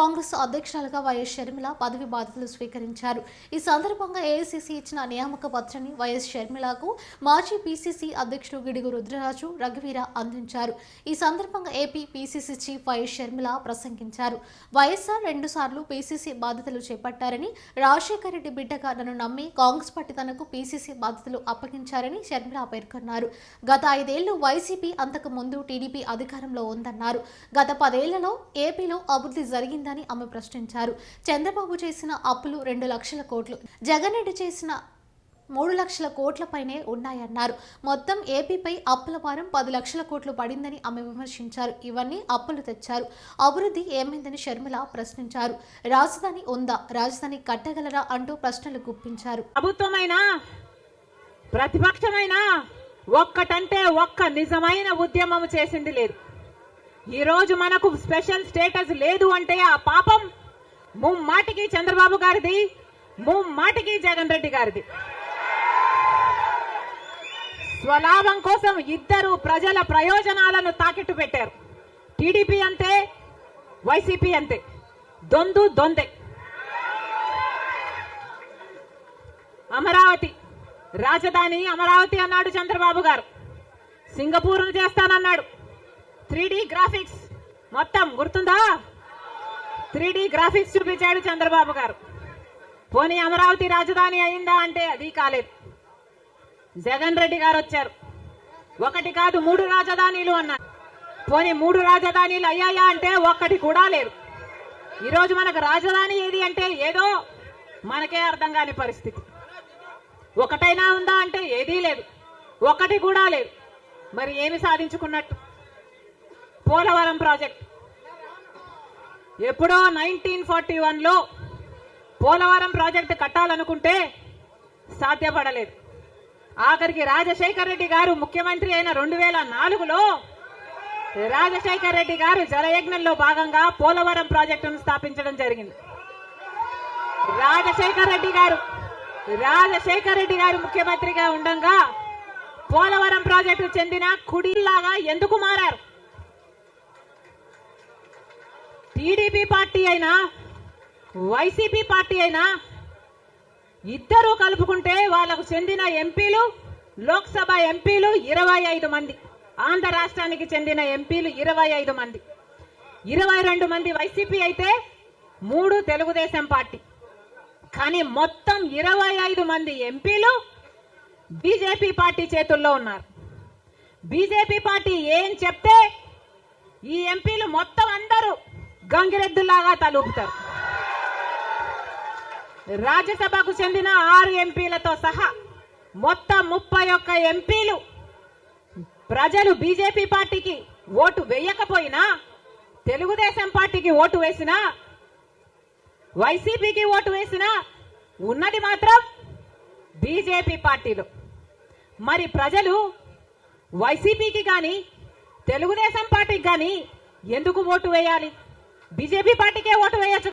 కాంగ్రెస్ అధ్యక్షురాలుగా వైఎస్ షర్మిల పదవి బాధ్యతలు స్వీకరించారు. ఈ సందర్భంగా ఏఐసిసి ఇచ్చిన నియామక పత్రాన్ని వైఎస్ షర్మిలకు మాజీ పీసీసీ అధ్యక్షుడు గిడుగు రుద్రరాజు రఘువీర అందించారు. ఈ సందర్భంగా A P P C C chief Y S Sharmila ప్రసంగించారు. వైఎస్ఆర్ రెండుసార్లు పీసీసీ బాధ్యతలు చేపట్టారని రాజశేఖర రెడ్డి బిడ్డగా నన్ను నమ్మి కాంగ్రెస్ పార్టీ తనకు పీసీసీ బాధ్యతలు అప్పగించారని షర్మిల పేర్కొన్నారు. గత ఐదేళ్ళు వైసీపీ అంతకు ముందు టీడీపీ అధికారంలో ఉందన్నారు. గత పదేళ్ళలో ఏపీలో అభివృద్ధి జరిగిందని ఆమె ప్రశ్నించారు. చంద్రబాబు చేసిన అప్పులు రెండు లక్షల కోట్లు జగన్ రెడ్డి చేసిన మూడు లక్షల కోట్లపైనే ఉన్నాయన్నారు. మొత్తం ఏపీపై అప్పుల భారం పది లక్షల కోట్లు పడిందని ఆమె విమర్శించారు. ఇవన్నీ అప్పులు తెచ్చారు. అభివృద్ధి ఏమైందని షర్మిల ప్రశ్నించారు. రాజధాని ఉందా? రాజధాని కట్టగలరా అంటూ ప్రశ్నలు గుప్పించారు. ప్రభుత్వమైనా? ప్రతిపక్షమైనా? ఒక్కటంటే ఒక్క నిజమైన ఉద్యమం చేసింది లేదు. ఈ రోజు మనకు స్పెషల్ స్టేటస్ లేదు అంటే ఆ పాపం ముమ్మాటికి చంద్రబాబు గారిది ముమ్మాటికి జగన్ రెడ్డి గారిది. స్వలాభం కోసం ఇద్దరు ప్రజల ప్రయోజనాలను తాకెట్టు పెట్టారు. టీడీపీ అంతే వైసీపీ అంతే. దొందు దొందే. అమరావతి రాజధాని అమరావతి అన్నాడు చంద్రబాబు గారు. సింగపూర్ చేస్తానన్నాడు. త్రీ గ్రాఫిక్స్ మొత్తం గుర్తుందా? త్రీ గ్రాఫిక్స్ చూపించాడు చంద్రబాబు గారు. పోనీ అమరావతి రాజధాని అయిందా అంటే అది కాలేదు. జగన్ రెడ్డి గారు వచ్చారు. ఒకటి కాదు మూడు రాజధానీలు అన్నారు. పోనీ మూడు రాజధానీలు అయ్యాయా అంటే ఒక్కటి కూడా లేదు. ఈరోజు మనకు రాజధాని ఏది అంటే ఏదో మనకే అర్థం కాని పరిస్థితి. ఒకటైనా ఉందా అంటే ఏదీ లేదు. ఒకటి కూడా లేదు. మరి ఏమి సాధించుకున్నట్టు? పోలవరం ప్రాజెక్ట్. ఎప్పుడో నైన్టీన్ ఫార్టీ వన్లో పోలవరం ప్రాజెక్టు కట్టాలనుకుంటే సాధ్యపడలేదు. ఆఖరికి రాజశేఖర రెడ్డి గారు ముఖ్యమంత్రి అయిన రెండు వేల నాలుగులో రాజశేఖర రెడ్డి గారు జలయజ్ఞంలో భాగంగా పోలవరం ప్రాజెక్టును స్థాపించడం జరిగింది. రాజశేఖర రెడ్డి గారు రాజశేఖర రెడ్డి గారు ముఖ్యమంత్రిగా ఉండంగా పోలవరం ప్రాజెక్టు చెందిన కుడిలాగా ఎందుకు మారారు? టీడీపీ పార్టీ అయినా వైసీపీ పార్టీ అయినా ఇద్దరూ కలుపుకుంటే వాళ్ళకు చెందిన ఎంపీలు లోక్సభ ఎంపీలు ఇరవై ఐదు మంది. ఆంధ్ర రాష్ట్రానికి చెందిన ఎంపీలు ఇరవై ఐదు మంది. ఇరవై రెండు మంది వైసీపీ అయితే మూడు తెలుగుదేశం పార్టీ. కానీ మొత్తం ఇరవై ఐదు మంది ఎంపీలు బీజేపీ పార్టీ చేతుల్లో ఉన్నారు. బీజేపీ పార్టీ ఏం చెప్తే ఈ ఎంపీలు మొత్తం అందరూ గంగిరెద్దులాగా తలుపుతారు. రాజ్యసభకు చెందిన ఆరు ఎంపీలతో సహా మొత్తం ముప్పై ఒక్క ఎంపీలు ప్రజలు బీజేపీ పార్టీకి ఓటు వేయకపోయినా తెలుగుదేశం పార్టీకి ఓటు వేసినా వైసీపీకి ఓటు వేసినా ఉన్నది మాత్రం బీజేపీ పార్టీలు. మరి ప్రజలు వైసీపీకి కానీ తెలుగుదేశం పార్టీకి కానీ ఎందుకు ఓటు వేయాలి? బీజేపీ పార్టీకే ఓటు వేయచ్చు